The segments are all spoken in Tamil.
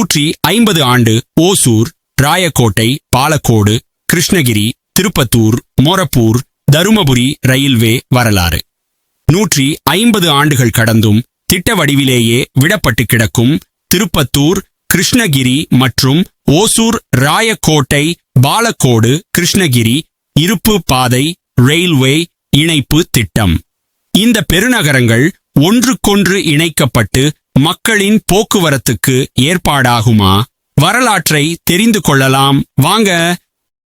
நூற்றி ஐம்பது ஆண்டு ஓசூர் ராயக்கோட்டை பாலக்கோடு கிருஷ்ணகிரி திருப்பத்தூர் மொரப்பூர் தருமபுரி ரயில்வே வரலாறு. நூற்றி ஐம்பது ஆண்டுகள் கடந்தும் திட்ட வடிவிலேயே விடப்பட்டு கிடக்கும் திருப்பத்தூர் கிருஷ்ணகிரி மற்றும் ஓசூர் ராயக்கோட்டை பாலக்கோடு கிருஷ்ணகிரி இருப்பு பாதை ரயில்வே இணைப்பு திட்டம். இந்த பெருநகரங்கள் ஒன்றுக்கொன்று இணைக்கப்பட்டு மக்களின் போக்குவரத்துக்கு ஏற்பாடாகுமா? வரலாற்றை தெரிந்து கொள்ளலாம். வாங்க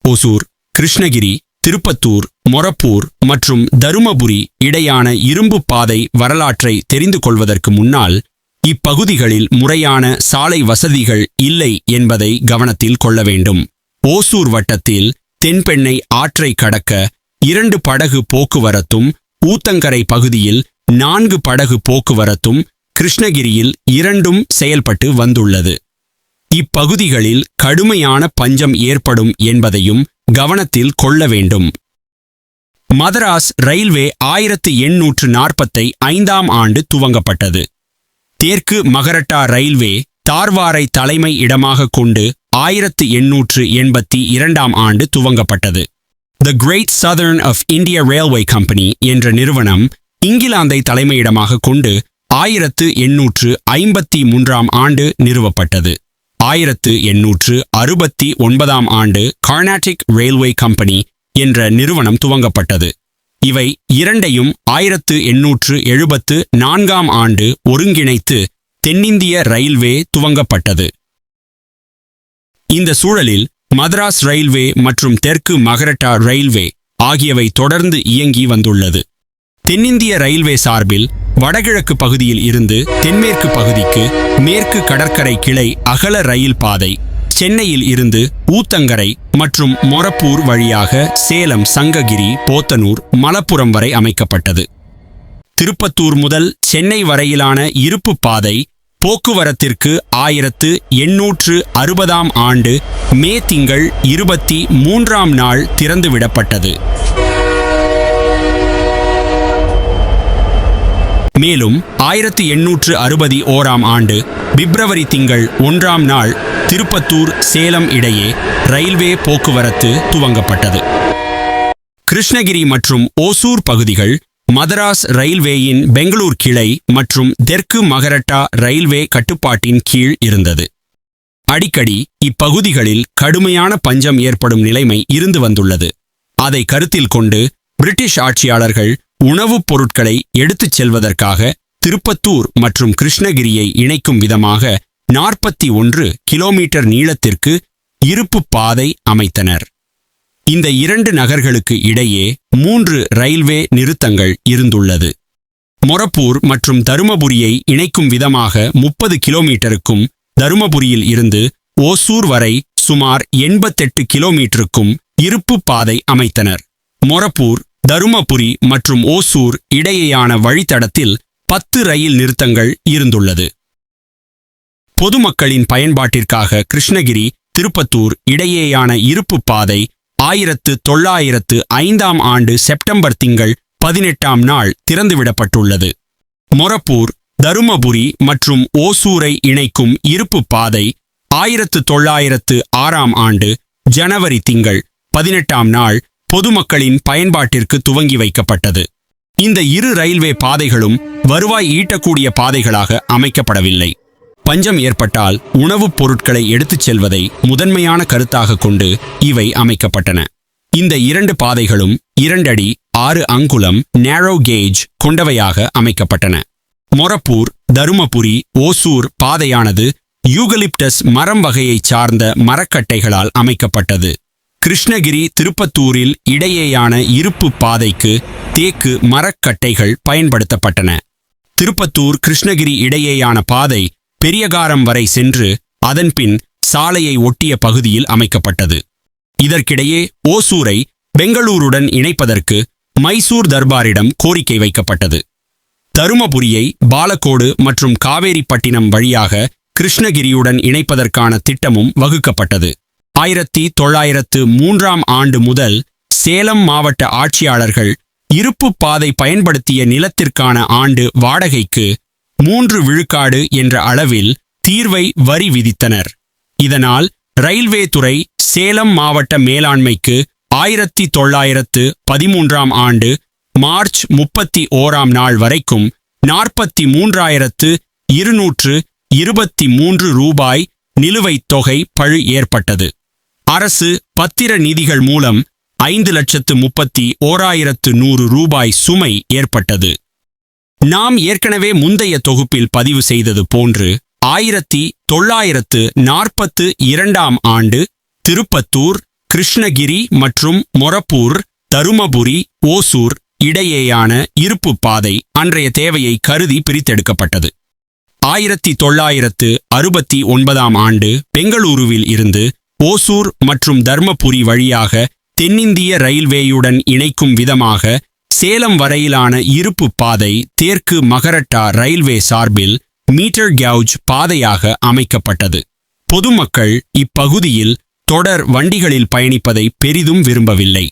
ஓசூர் கிருஷ்ணகிரி திருப்பத்தூர் மொரப்பூர் மற்றும் தருமபுரி இடையான இரும்பு பாதை வரலாற்றை தெரிந்து கொள்வதற்கு முன்னால் இப்பகுதிகளில் முறையான சாலை வசதிகள் இல்லை என்பதை கவனத்தில் கொள்ள வேண்டும். ஓசூர் வட்டத்தில் தென்பெண்ணை ஆற்றை கடக்க இரண்டு படகு போக்குவரத்தும் ஊத்தங்கரை பகுதியில் நான்கு படகு போக்குவரத்தும் கிருஷ்ணகிரியில் இரண்டும் செயல்பட்டு வந்துள்ளது. இப்பகுதிகளில் கடுமையான பஞ்சம் ஏற்படும் என்பதையும் கவனத்தில் கொள்ள வேண்டும். மதராஸ் ரயில்வே ஆயிரத்து எண்ணூற்று நாற்பத்தை ஐந்தாம் ஆண்டு துவங்கப்பட்டது. தெற்கு மகரட்டா ரயில்வே தார்வாரை தலைமை இடமாக கொண்டு ஆயிரத்து எண்ணூற்று எண்பத்தி இரண்டாம் ஆண்டு துவங்கப்பட்டது. The Great Southern of India Railway Company என்ற நிறுவனம் இங்கிலாந்தை தலைமையிடமாக கொண்டு ஆயிரத்து எண்ணூற்று ஐம்பத்தி மூன்றாம் ஆண்டு நிறுவப்பட்டது. ஆயிரத்து எண்ணூற்று அறுபத்தி ஒன்பதாம் ஆண்டு கார்னாட்டிக் ரயில்வே கம்பெனி என்ற நிறுவனம் துவங்கப்பட்டது. இவை இரண்டையும் ஆயிரத்து எண்ணூற்று எழுபத்து நான்காம் ஆண்டு ஒருங்கிணைத்து தென்னிந்திய ரயில்வே துவங்கப்பட்டது. இந்த சூழலில் மദ്രാஸ் ரயில்வே மற்றும் தெற்கு மகரட்டா ரயில்வே ஆகியவை தொடர்ந்து இயங்கி வந்துள்ளது. தென்னிந்திய ரயில்வே சார்பில் வடகிழக்கு பகுதியில் இருந்து தென்மேற்கு பகுதிக்கு மேற்கு கடற்கரை கிளை அகல ரயில் பாதை சென்னையில் இருந்து ஊத்தங்கரை மற்றும் மொரப்பூர் வழியாக சேலம் சங்ககிரி போத்தனூர் மலப்புரம் வரை அமைக்கப்பட்டது. திருப்பத்தூர் முதல் சென்னை வரையிலான இருப்பு பாதை போக்குவரத்திற்கு ஆயிரத்து எண்ணூற்று அறுபதாம் ஆண்டு மே திங்கள் இருபத்தி மூன்றாம் நாள் திறந்துவிடப்பட்டது. மேலும் ஆயிரத்தி எண்ணூற்று அறுபது ஓராம் ஆண்டு பிப்ரவரி திங்கள் ஒன்றாம் நாள் திருப்பத்தூர் சேலம் இடையே ரயில்வே போக்குவரத்து துவங்கப்பட்டது. கிருஷ்ணகிரி மற்றும் ஓசூர் பகுதிகள் மதராஸ் ரயில்வேயின் பெங்களூர் கிளை மற்றும் தெற்கு மகரட்டா ரயில்வே கட்டுப்பாட்டின் கீழ் இருந்தது. அடிக்கடி இப்பகுதிகளில் கடுமையான பஞ்சம் ஏற்படும் நிலைமை இருந்து வந்துள்ளது. அதை கருத்தில் கொண்டு பிரிட்டிஷ் ஆட்சியாளர்கள் உணவுப் பொருட்களை எடுத்துச் செல்வதற்காக திருப்பத்தூர் மற்றும் கிருஷ்ணகிரியை இணைக்கும் விதமாக நாற்பத்தி ஒன்று கிலோமீட்டர் நீளத்திற்கு இருப்பு பாதை அமைத்தனர். இந்த இரண்டு நகர்களுக்கு இடையே மூன்று ரயில்வே நிறுத்தங்கள் இருந்துள்ளது. மொரப்பூர் மற்றும் தருமபுரியை இணைக்கும் விதமாக முப்பது கிலோமீட்டருக்கும் தருமபுரியில் இருந்து ஓசூர் வரை சுமார் எண்பத்தெட்டு கிலோமீட்டருக்கும் இருப்பு பாதை அமைத்தனர். மொரப்பூர் தருமபுரி மற்றும் ஓசூர் இடையேயான வழித்தடத்தில் பத்து ரயில் நிறுத்தங்கள் இருந்துள்ளது. பொதுமக்களின் பயன்பாட்டிற்காக கிருஷ்ணகிரி திருப்பத்தூர் இடையேயான இருப்பு பாதை ஆயிரத்து தொள்ளாயிரத்து ஐந்தாம் ஆண்டு செப்டம்பர் திங்கள் பதினெட்டாம் நாள் திறந்துவிடப்பட்டுள்ளது. மொரப்பூர் தருமபுரி மற்றும் ஓசூரை இணைக்கும் இருப்பு பாதை ஆயிரத்து தொள்ளாயிரத்து ஆறாம் ஆண்டு ஜனவரி திங்கள் பதினெட்டாம் நாள் பொதுமக்களின் பயன்பாட்டிற்கு துவங்கி வைக்கப்பட்டது. இந்த இரு ரயில்வே பாதைகளும் வருவாய் ஈட்டக்கூடிய பாதைகளாக அமைக்கப்படவில்லை. பஞ்சம் ஏற்பட்டால் உணவுப் பொருட்களை எடுத்துச் செல்வதை முதன்மையான கருத்தாக கொண்டு இவை அமைக்கப்பட்டன. இந்த இரண்டு பாதைகளும் இரண்டடி ஆறு அங்குலம் நேரோ கேஜ் கொண்டவையாக அமைக்கப்பட்டன. மொரப்பூர் தருமபுரி ஓசூர் பாதையானது யூகலிப்டஸ் மரம் வகையைச் சார்ந்த மரக்கட்டைகளால் அமைக்கப்பட்டது. கிருஷ்ணகிரி திருப்பத்தூரில் இடையேயான இருப்பு பாதைக்கு தேக்கு மரக்கட்டைகள் பயன்படுத்தப்பட்டன. திருப்பத்தூர் கிருஷ்ணகிரி இடையேயான பாதை பெரியகாரம் வரை சென்று அதன்பின் சாலையை ஒட்டிய பகுதியில் அமைக்கப்பட்டது. இதற்கிடையே ஓசூரை பெங்களூருடன் இணைப்பதற்கு மைசூர் தர்பாரிடம் கோரிக்கை வைக்கப்பட்டது. தருமபுரியை பாலக்கோடு மற்றும் காவேரிப்பட்டினம் வழியாக கிருஷ்ணகிரியுடன் இணைப்பதற்கான திட்டமும் வகுக்கப்பட்டது. ஆயிரத்தி தொள்ளாயிரத்து மூன்றாம் ஆண்டு முதல் சேலம் மாவட்ட ஆட்சியாளர்கள் இருப்பு பாதை பயன்படுத்திய நிலத்திற்கான ஆண்டு வாடகைக்கு மூன்று விழுக்காடு என்ற அளவில் தீர்வை வரி விதித்தனர். இதனால் ரயில்வே துறை சேலம் மாவட்ட மேலாண்மைக்கு ஆயிரத்தி தொள்ளாயிரத்து பதிமூன்றாம் ஆண்டு மார்ச் முப்பத்தி ஓராம் நாள் வரைக்கும் நாற்பத்தி மூன்றாயிரத்து இருநூற்று இருபத்தி மூன்று ரூபாய் நிலுவைத் தொகை பழு ஏற்பட்டது. அரசு பத்திர நிதிகள் மூலம் ஐந்து லட்சத்து முப்பத்தி ஓராயிரத்து நூறு ரூபாய் சுமை ஏற்பட்டது. நாம் ஏற்கனவே முந்தைய தொகுப்பில் பதிவு செய்தது போன்று ஆயிரத்தி தொள்ளாயிரத்து நாற்பத்து இரண்டாம் ஆண்டு திருப்பத்தூர் கிருஷ்ணகிரி மற்றும் மொரப்பூர் தருமபுரி ஓசூர் இடையேயான இருப்பு பாதை அன்றைய தேவையை கருதி பிரித்தெடுக்கப்பட்டது. ஆயிரத்தி தொள்ளாயிரத்து அறுபத்தி ஒன்பதாம் ஆண்டு பெங்களூருவில் இருந்து ஓசூர் மற்றும் தர்மபுரி வழியாக தென்னிந்திய ரயில்வேயுடன் இணைக்கும் விதமாக சேலம் வரையிலான இருப்பு பாதை தெற்கு மகரட்டா ரயில்வே சார்பில் மீட்டர் கவுஜ் பாதையாக அமைக்கப்பட்டது. பொதுமக்கள் இப்பகுதியில் தொடர் வண்டிகளில் பயணிப்பதை பெரிதும் விரும்பவில்லை.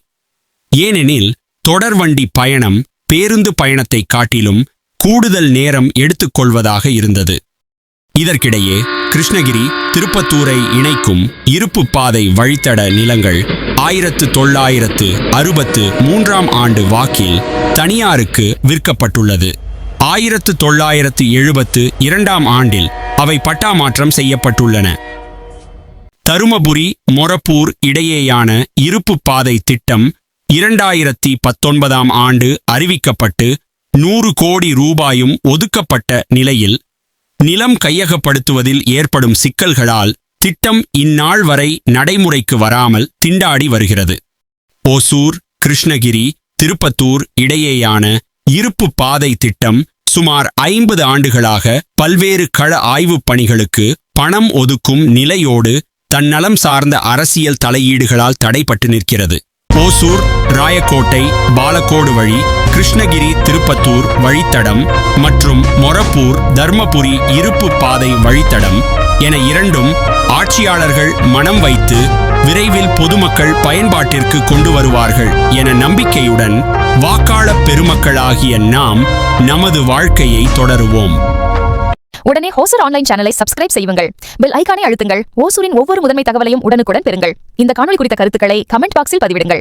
ஏனெனில் தொடர் வண்டி பயணம் பேருந்து பயணத்தை காட்டிலும் கூடுதல் நேரம் எடுத்துக்கொள்வதாக இருந்தது. இதற்கிடையே கிருஷ்ணகிரி திருப்பத்தூரை இணைக்கும் இருப்பு பாதை வழித்தட நிலங்கள் ஆயிரத்து தொள்ளாயிரத்து அறுபத்து மூன்றாம் ஆண்டு வாக்கில் தனியாருக்கு விற்கப்பட்டுள்ளது. ஆயிரத்து தொள்ளாயிரத்து எழுபத்து இரண்டாம் ஆண்டில் அவை பட்டாமாற்றம் செய்யப்பட்டுள்ளன. தருமபுரி மொரப்பூர் இடையேயான இருப்பு பாதை திட்டம் இரண்டாயிரத்தி பத்தொன்பதாம் ஆண்டு அறிவிக்கப்பட்டு நூறு கோடி ரூபாயும் ஒதுக்கப்பட்ட நிலையில் நிலம் கையகப்படுத்துவதில் ஏற்படும் சிக்கல்களால் திட்டம் இந்நாள் வரை நடைமுறைக்கு வராமல் திண்டாடி வருகிறது. ஓசூர் கிருஷ்ணகிரி திருப்பத்தூர் இடையேயான இருப்பு பாதை திட்டம் சுமார் ஐம்பது ஆண்டுகளாக பல்வேறு கள ஆய்வுப் பணிகளுக்கு பணம் ஒதுக்கும் நிலையோடு தன்னலம் சார்ந்த அரசியல் தலையீடுகளால் தடைப்பட்டு நிற்கிறது. ஓசூர் ராயக்கோட்டை பாலக்கோடு வழி கிருஷ்ணகிரி திருப்பத்தூர் வழித்தடம் மற்றும் மொரப்பூர் தர்மபுரி இருப்பு பாதை வழித்தடம் என இரண்டும் ஆட்சியாளர்கள் மனம் வைத்து விரைவில் பொதுமக்கள் பயன்பாட்டிற்கு கொண்டு வருவார்கள் என நம்பிக்கையுடன் வாக்காளப் பெருமக்களாகிய நாம் நமது வாழ்க்கையை தொடருவோம். உடனே ஹோசர் ஆன்லைன் சேனலை சப்ஸ்கிரைப் செய்யுங்கள். பெல் ஐகானை அழுத்துங்கள். ஓசூரின் ஒவ்வொரு முதன்மை தகவலையும் உடனுக்குடன் பெறுங்கள். இந்த காணொலி குறித்த கருத்துக்களை கமெண்ட் பாக்ஸில் பதிவிடுங்கள்.